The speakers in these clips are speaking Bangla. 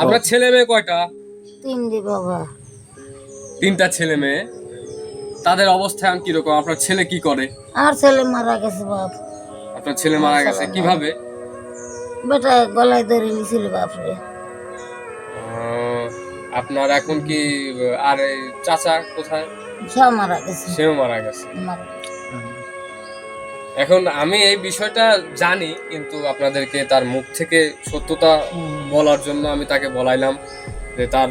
আপনার ছেলে মেয়ে কয়টা? তিন দি বাবা। তিনটা ছেলে মেয়ে। তাদের অবস্থা এখন কীরকম? আপনার ছেলে কি করে? আর ছেলে মারা গেছে বাপ। আপনার ছেলে মারা গেছে। কীভাবে? বেটা গলায় ধরে নিছিল বাপরে। আপনার এখন কি আর এই চাচা কোথায়? সব মারা গেছে। সেও মারা গেছে। মারা গেছে। এখন আমি এই বিষয়টা জানি কিন্তু আপনাদেরকে তার মুখ থেকে সত্যতা বলার জন্য আমি তাকে বলাইলাম যে তার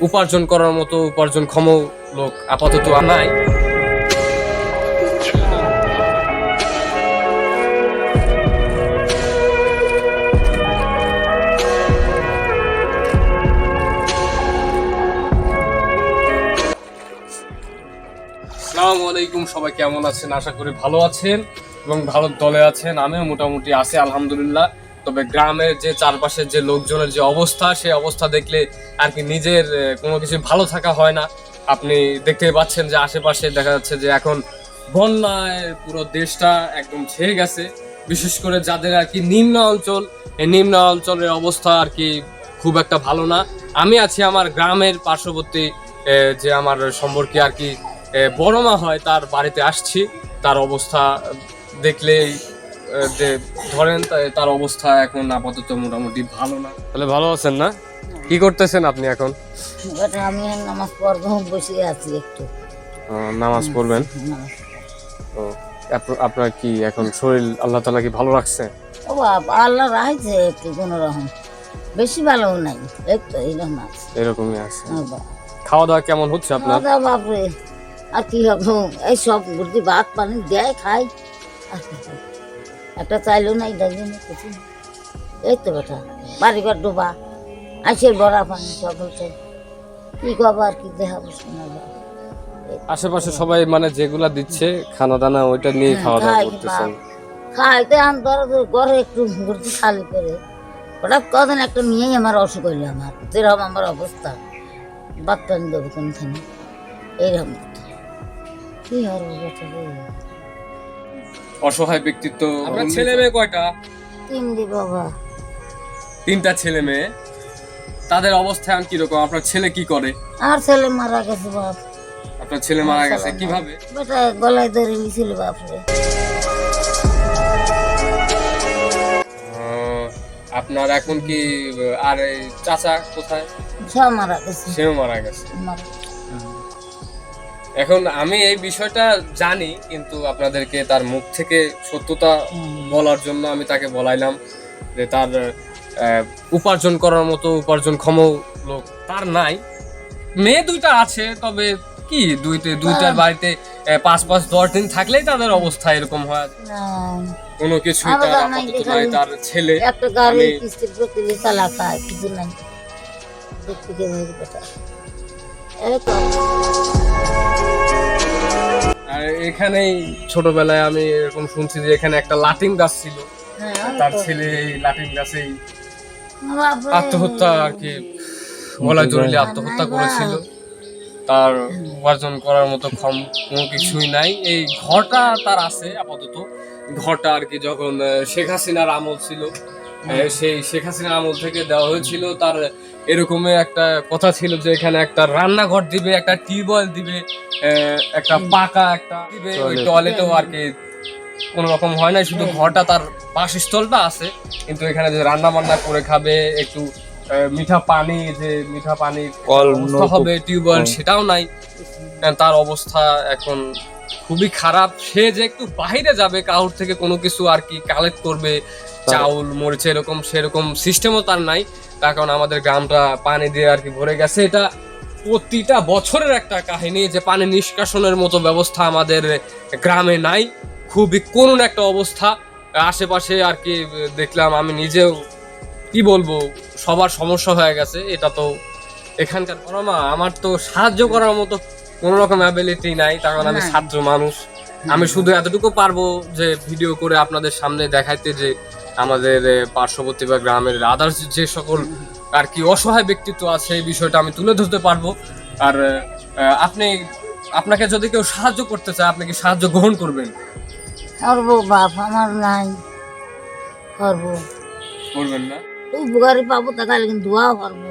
উপার্জন করার মতো উপার্জন ক্ষম লোক আপাতত নাই। আসসালামু আলাইকুম, সবাই কেমন আছেন? আশা করি ভালো আছেন এবং ভালো দলে আছেন। আমিও মোটামুটি আছি, আলহামদুলিল্লাহ। তবে গ্রামের যে চারপাশের যে লোকজনের যে অবস্থা, সেই অবস্থা দেখলে আর কি নিজের কোনো কিছু ভালো থাকা হয় না। আপনি দেখতে পাচ্ছেন যে আশেপাশে দেখা যাচ্ছে যে এখন বন্যায় পুরো দেশটা একদম ছেয়ে গেছে। বিশেষ করে যাদের আর কি নিম্ন অঞ্চল, এই নিম্ন অঞ্চলের অবস্থা আর কি খুব একটা ভালো না। আমি আছি আমার গ্রামের পার্শ্ববর্তী যে আমার সম্পর্কে আর কি বড় মা হয় তার বাড়িতে আসছি। তার অবস্থা দেখলেই যে ধরেন তার অবস্থা এখন আপাতত মোটামুটি ভালো না। তাহলে ভালো আছেন না? কি করতেছেন আপনি এখন? আমি নামাজ পড়ব বসে আছি একটু। নামাজ পড়বেন? আপনার কি এখন শরীর আল্লাহ তালা কি ভালো রাখছে? ও আল্লাহ রাখছে একটু কোনো রকম। বেশি ভালো নাই একটু এইরকম আছে। এরকমই আছে। খাওয়া দাওয়া কেমন হচ্ছে আপনার? খাওয়া দাওয়া বাপরে আর কি হবে? এই সব বুদ্ধি ভাত পানি দেয় খাই আর কি খাই? একটা চাইলেও নাই না কিছু এই তো বেটা বাড়িঘর ডোবা আইসের বড়া পানি সব হচ্ছে কী করব আর কি দেখাবো শোনা আশেপাশে সবাই মানে যেগুলা দিচ্ছে খানা দানা ওইটা নিয়ে খাওয়া দাওয়া করতেছেন খাইতে আন ধরো ঘরে একটু ঘুরতে খালি করে। হঠাৎ কদিন একটা নিয়েই আমার অসুখ হইল আমার। যেরকম আমার অবস্থা বাদ পানি দেবো কোনখানে? এইরকম? অসহায় ব্যক্তিত্ব আপনার ছেলে মেয়ে কয়টা? তিন দি বাবা। তিনটা ছেলে মেয়ে। তাদের অবস্থা এখন কীরকম? আপনার ছেলে কি করে? আর ছেলে মারা গেছে বাপ। আপনার ছেলে মারা গেছে কীভাবে? বেটা গলায় ধরে নিছিল বাপরে আপনার এখন কি আর এই চাচা কোথায়? সব মারা গেছে। সেও মারা গেছে। মারা গেছে। এখন আমি এই বিষয়টা জানি কিন্তু আপনাদেরকে তার মুখ থেকে সত্যতা বলার জন্য আমি তাকে বলাইলাম যে তার উপার্জন করার মতো উপার্জন ক্ষম লোক তার নাই। মেয়ে দুইটা আছে তবে কি দুইতে দুইটার বাড়িতে পাঁচ পাঁচ দশ দিন থাকলেই তাদের অবস্থা এরকম হয়। কোনো কিছুই তার আপাতত নাই তার ছেলে। একটা গাড়ি কিস্তির প্রতি কিছু নাই। আর এখানেই ছোটবেলায় আমি এরকম শুনছি যে এখানে একটা লাটিম গাছ ছিল। হ্যাঁ, তার ছেলে এই লাটিম গাছেই আত্মহত্যা আর কি গলায় জড়িয়ে আত্মহত্যা করেছিল। তার উপার্জন করার মতো ক্ষম কোনো কিছুই নাই। এই ঘরটা তার আছে আপাতত। ঘরটা আর কি যখন শেখ হাসিনার আমল ছিল সেই শেখ হাসিনার আমল থেকে দেওয়া হয়েছিল। তার এরকমই একটা কথা ছিল যে এখানে একটা রান্নাঘর দিবে একটা টিউবওয়েল দিবে একটা পাকা একটা দিবে ওই টয়লেটেও আর কি কোনো রকম হয় না শুধু ঘরটা তার বাসস্থলটা আছে। কিন্তু এখানে যে রান্না বান্না করে খাবে একটু মিঠা পানি যে মিঠা পানি কল, হবে টিউবওয়েল সেটাও নাই। তার অবস্থা এখন খুবই খারাপ। সে যে একটু বাইরে যাবে কাউর থেকে কোনো কিছু আর কি কালেক্ট করবে, চাউল, মরিচ, এরকম সেরকম সিস্টেমও তার নাই। তার কারণ আমাদের গ্রামটা পানি দিয়ে আর কি ভরে গেছে। এটা প্রতিটা বছরের একটা কাহিনী যে পানি নিষ্কাশনের মতো ব্যবস্থা আমাদের গ্রামে নাই। খুবই করুণ একটা অবস্থা। আশেপাশে আর কি দেখলাম, আমি নিজেও কি বলব, সবার সমস্যা হয়ে গেছে। এটা তো এখানকার আমার তো সাহায্য করার মতো কোনো রকম অ্যাবিলিটি নাই তার কারণ আমি না। ছাত্র মানুষ। আমি শুধু এতটুকু পারব যে ভিডিও করে আপনাদের সামনে দেখাইতে যে আমাদের পার্শ্ববর্তী বা গ্রামের আদার্স যে সকল আর কি অসহায় ব্যক্তিত্ব আছে এই বিষয়টা আমি তুলে ধরতে পারব। আর আপনি আপনাকে যদি কেউ সাহায্য করতে চায় আপনি কি সাহায্য গ্রহণ করবেন? করব বাপ আমার নাই। করব। করবেন না? উপকারী পাবো তা কালে কিন্তু দোয়াও পারব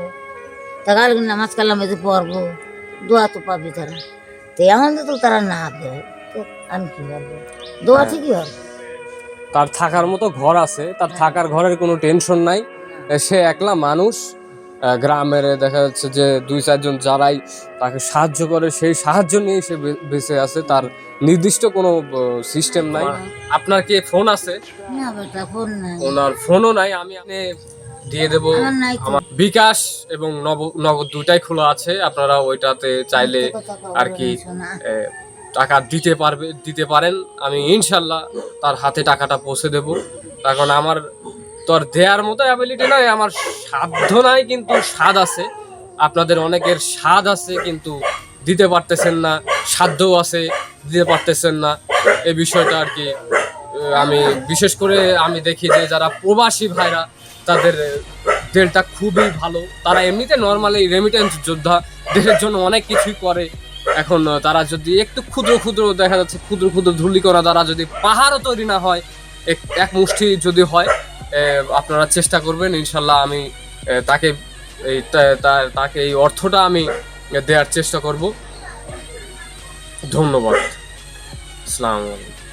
তা কালে কিন্তু নামাজ কালামে পড়ব। দোয়া তো পাবি তারা। তো এমন তো তারা না দেয় তো আমি কি করব দোয়া ঠিকই হবে। তার থাকার মতো ঘর আছে তার থাকার ঘরের কোনো টেনশন নাই। সে একলা মানুষ গ্রামের দেখা যাচ্ছে যে দুই চারজন যারাই তাকে সাহায্য করে সেই সাহায্য নিয়ে সে বেঁচে আছে। তার নির্দিষ্ট কোনো সিস্টেম নাই। আপনার কি ফোন আছে? না বেটা ফোন নাই। ওনার ফোনও নাই। আমি আপনি দিয়ে দেব বিকাশ এবং নব- নগদ দুইটাই খোলা আছে। আপনারা ওইটাতে চাইলে আর কি টাকা দিতে পারবে দিতে পারেন। আমি ইনশাল্লাহ তার হাতে টাকাটা পৌঁছে দেব। কারণ আমার তো আর দেওয়ার মতো অ্যাবিলিটি নাই আমার সাধ্য নাই কিন্তু স্বাদ আছে। আপনাদের অনেকের স্বাদ আছে কিন্তু দিতে পারতেছেন না সাধ্যও আছে দিতে পারতেছেন না। এই বিষয়টা আর কি আমি বিশেষ করে আমি দেখি যে যারা প্রবাসী ভাইরা তাদের দেলটা খুবই ভালো। তারা এমনিতে নর্মালি রেমিটেন্স যোদ্ধা দেশের জন্য অনেক কিছুই করে। এখন তারা যদি একটু ক্ষুদ্র ক্ষুদ্র, দেখা যাচ্ছে ক্ষুদ্র ক্ষুদ্র ধুলি করা দ্বারা যদি পাহাড়ও তৈরি না হয়, এক- মুষ্টি যদি হয় আপনারা চেষ্টা করবেন, ইনশাল্লাহ আমি তাকে এই তাকে এই অর্থটা আমি দেওয়ার চেষ্টা করব। ধন্যবাদ। আসসালামু আলাইকুম।